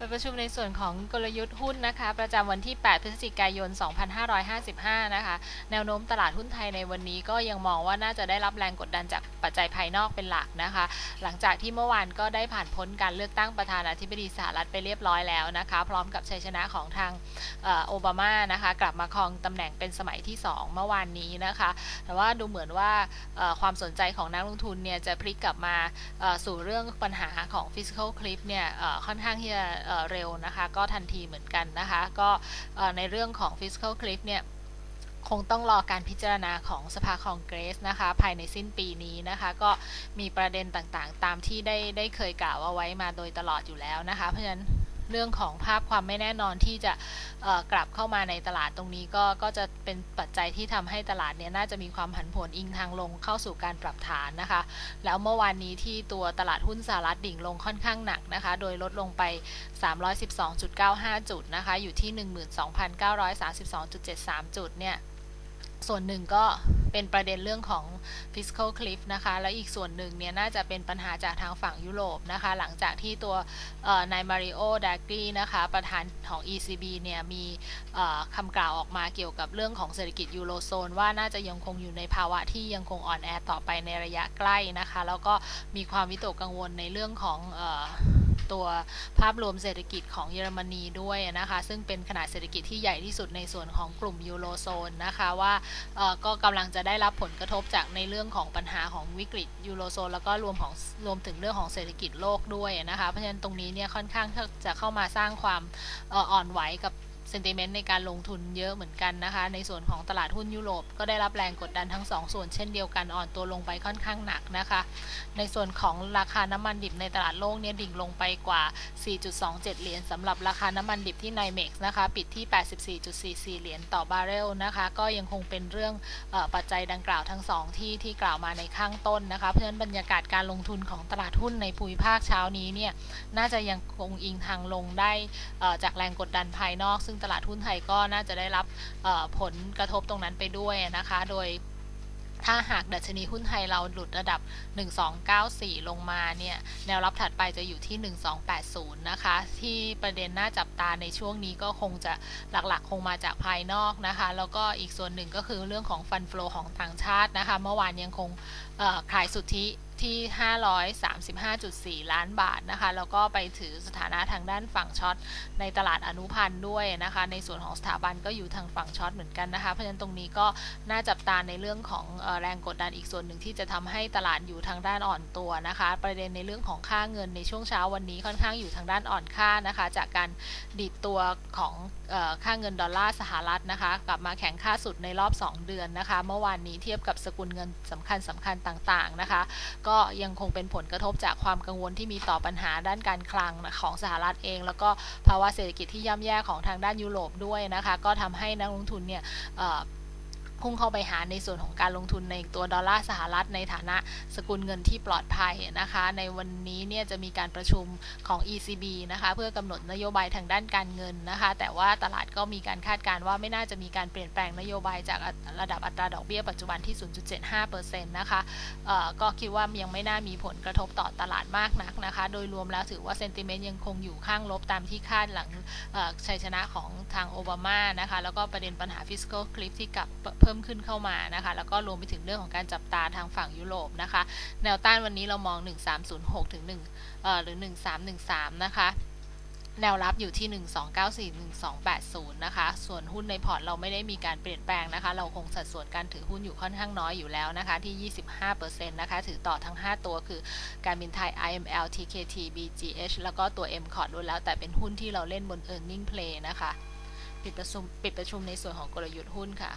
ปประชุมในส่วนของกลยุทธ์หุ้นนะคะประจำวันที่ 8 พฤศจิกายน 2555 นะคะ แนวโน้มตลาดหุ้นไทยในวันนี้ก็ยังมองว่าน่าจะได้รับแรงกดดันจากปัจจัยภายนอกเป็นหลักนะคะ หลังจากที่เมื่อวานก็ได้ผ่านพ้นการเลือกตั้งประธานาธิบดีสหรัฐไปเรียบร้อยแล้วนะคะ พร้อมกับชัยชนะของทางโอบามานะคะ กลับมาครองตำแหน่งเป็นสมัยที่ 2 เมื่อวานนี้นะคะ แต่ว่าดูเหมือนว่าความสนใจของนักลงทุนเนี่ยจะพลิกกลับมาสู่เรื่องปัญหาของ physical cliff เนี่ยค่อนข้างที่จะเร็วนะคะ ก็ทันทีเหมือนกันนะคะ ก็ในเรื่องของ fiscal cliff เนี่ยคงต้องรอการพิจารณาของสภาคองเกรสนะคะ ภายในสิ้นปีนี้นะคะ ก็มีประเด็นต่างๆ ตามที่ได้ได้เคยกล่าวเอาไว้มาโดยตลอดอยู่แล้วนะคะ เพราะฉะนั้น เรื่องของภาพความไม่แน่นอนที่จะกลับเข้ามาในตลาดตรงนี้ก็ก็จะเป็นปัจจัยที่ทำให้ตลาดเนี่ยน่าจะมีความผันผวนอิงทางลงเข้าสู่การปรับฐานนะคะ แล้วเมื่อวานนี้ที่ตัวตลาดหุ้นสหรัฐดิ่งลงค่อนข้างหนักนะคะ โดยลดลงไป 312.95 จุดนะคะ อยู่ที่ 12,932.73 จุดเนี่ยส่วนหนึ่งก็ เป็นประเด็นเรื่องของ fiscal cliff นะคะ และอีกส่วนหนึ่งเนี่ยน่าจะเป็นปัญหาจากทางฝั่งยุโรปนะคะ หลังจากที่ตัวนายมาริโอดากรีนะคะ ประธานของ ECB เนี่ยมีคำกล่าวออกมาเกี่ยวกับเรื่องของเศรษฐกิจยูโรโซนว่าน่าจะยังคงอยู่ในภาวะที่ยังคงอ่อนแอต่อไปในระยะใกล้นะคะ แล้วก็มีความวิตกกังวลในเรื่องของ ตัวภาพรวมเศรษฐกิจของเยอรมนีด้วยนะคะ ซึ่งเป็นขนาดเศรษฐกิจที่ใหญ่ที่สุดในส่วนของกลุ่มยูโรโซนนะคะว่าก็กำลังจะได้รับผลกระทบจากในเรื่องของปัญหาของวิกฤตยูโรโซนแล้วก็รวมของรวมถึงเรื่องของเศรษฐกิจโลกด้วยนะคะ เพราะฉะนั้นตรงนี้เนี่ยค่อนข้างจะเข้ามาสร้างความอ่อนไหวกับ เซนติเมนต์ในการลงทุนเยอะเหมือนกันนะคะ ในส่วนของตลาดหุ้นยุโรปก็ได้รับแรงกดดันทั้ง 2 ส่วนเช่นเดียวกันอ่อนตัวลงไปค่อนข้างหนักนะคะ ในส่วนของราคาน้ำมันดิบในตลาดโลกเนี่ยดิ่งลงไปกว่า 4.27 เหรียญสำหรับราคาน้ำมันดิบที่ไนเม็กซ์นะคะ ปิดที่ 84.44 เหรียญต่อบาร์เรลนะคะ ก็ยังคงเป็นเรื่องอปัจจัยดังกล่าวทั้ง 2 ที่ที่กล่าวมาในข้างต้นนะคะ เพราะฉะนั้นบรรยากาศการลงทุนของตลาดหุ้นในภูมิภาคเช้านี้เนี่ยน่าจะยังคงอิงทางลงได้จากแรงกดดันภายนอกซึ่งตลาดหุ้นไทยก็น่าจะได้รับผลกระทบตรงนั้นไปด้วยนะคะ โดยถ้าหากดัชนีหุ้นไทยเราหลุดระดับ 1294 ลงมาเนี่ย แนวรับถัดไปจะอยู่ที่ 1280 นะคะ ที่ประเด็นน่าจับตาในช่วงนี้ก็คงจะหลักๆ คงมาจากภายนอกนะคะ แล้วก็อีกส่วนหนึ่งก็คือเรื่องของฟันฟลอของต่างชาตินะคะ เมื่อวานยังคงขายสุทธิ ที่ 535.4 ล้านบาทนะคะ แล้วก็ไปถือสถานะทางด้านฝั่งช็อตในตลาดอนุพันธ์ด้วยนะคะ ในส่วนของสถาบันก็อยู่ทางฝั่งช็อตเหมือนกันนะคะ เพราะฉะนั้นตรงนี้ก็น่าจับตาในเรื่องของแรงกดดันอีกส่วนหนึ่งที่จะทำให้ตลาดอยู่ทางด้านอ่อนตัวนะคะ ประเด็นในเรื่องของค่าเงินในช่วงเช้าวันนี้ค่อนข้างอยู่ทางด้านอ่อนค่านะคะ จากการดีดตัวของค่าเงินดอลลาร์สหรัฐนะคะ กลับมาแข็งค่าสุดในรอบ 2 เดือนนะคะ เมื่อวานนี้เทียบกับสกุลเงินสำคัญสำคัญต่างๆนะคะก็ยังคงเป็นผลกระทบจากความกังวลที่มีต่อปัญหาด้านการคลังของสหรัฐเอง แล้วก็ภาวะเศรษฐกิจที่ย่ำแย่ของทางด้านยุโรปด้วยนะคะ ก็ทำให้นักลงทุนเนี่ย พุ่งเข้าไปหาในส่วนของการลงทุนในตัวดอลลาร์สหรัฐในฐานะสกุลเงินที่ปลอดภัยนะคะ ในวันนี้เนี่ยจะมีการประชุมของ ECB นะคะเพื่อกำหนดนโยบายทางด้านการเงินนะคะ แต่ว่าตลาดก็มีการคาดการณ์ว่าไม่น่าจะมีการเปลี่ยนแปลงนโยบายจากระดับอัตราดอกเบี้ยปัจจุบันที่ 0.75%นะคะก็คิดว่ายังไม่น่ามีผลกระทบต่อตลาดมากนักนะคะ โดยรวมแล้วถือว่าเซนติเมนต์ยังคงอยู่ข้างลบตามที่คาดหลังชัยชนะของทางโอบามานะคะแล้วก็ประเด็นปัญหา fiscal cliff ที่กลับพิ่มขึ้นเข้ามานะคะ แล้วก็รวมไปถึงเรื่องของการจับตาทางฝั่งยุโรปนะคะ แนวต้านวันนี้เรามอง 1306 ถึง1เอ่อหรือ 1313 นะคะแนวรับอยู่ที่ 1294 1280 นะคะ ส่วนหุ้นในพอร์ตเราไม่ได้มีการเปลี่ยนแปลงนะคะ เราคงสัดส่วนการถือหุ้นอยู่ค่อนข้างน้อยอยู่แล้วนะคะ ที่ 25%นะคะ ถือต่อทั้ง 5 ตัวคือการบินไทย IML TKT BGH แล้วก็ตัว M c o r d ด้วยแล้ว แต่เป็นหุ้นที่เราเล่นบน Earning Play นะคะ ปิดประชุมปิดประชุมในส่วนของกลยุทธ์หุ้นค่ะ